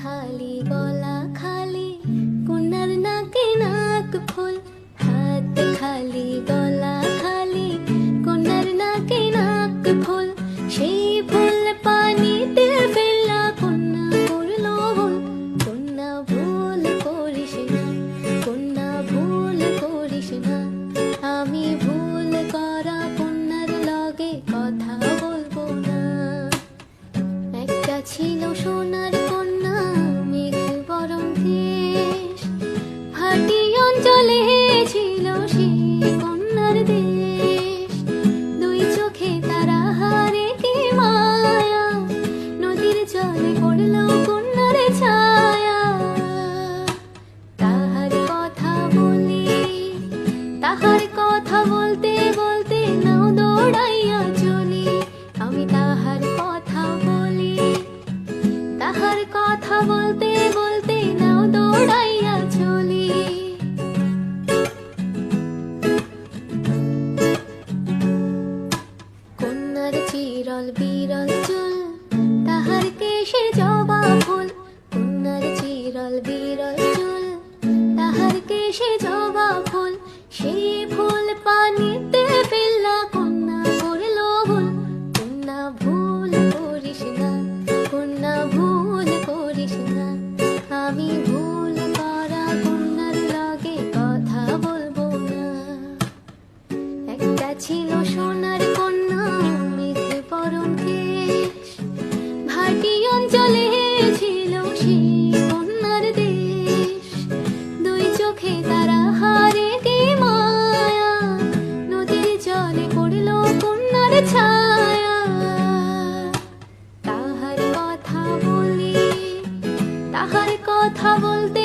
খালি, গলা খালি কোনার নাকে নাক ফুল। হাত খালি, গলা খালি কোনার নাকে নাক ফুল। সেই ফুল পানিতে ফেলা, কন্যা করল ভুল। কন্যা ভুল করিস না, কন্যা ভুল করিস না। আমি ভুল করা কন্যার লগে কথা বলব না। একটা ছিল তাহার কথা বলতে বলতে নাও দৌড়াইয়া চলি। আমি তাহার কথা বলি। তাহার কথা বলতে বলতে নাও দৌড়াইয়া চলি। কন্যার চিরল বিরল চুল, তাহার কেশে জবা ফুল। কন্যার চিরল বিরল চুল, তাহার কেশে জবা ফুল। সেই ফুল পানিতে ফেললা কন্যা করল ভুল কন্যা ভুল করিস না, কন্যা ভুল করিস না। আমি ছায়া। তাহার কথা বলি তাহার কথা বলতে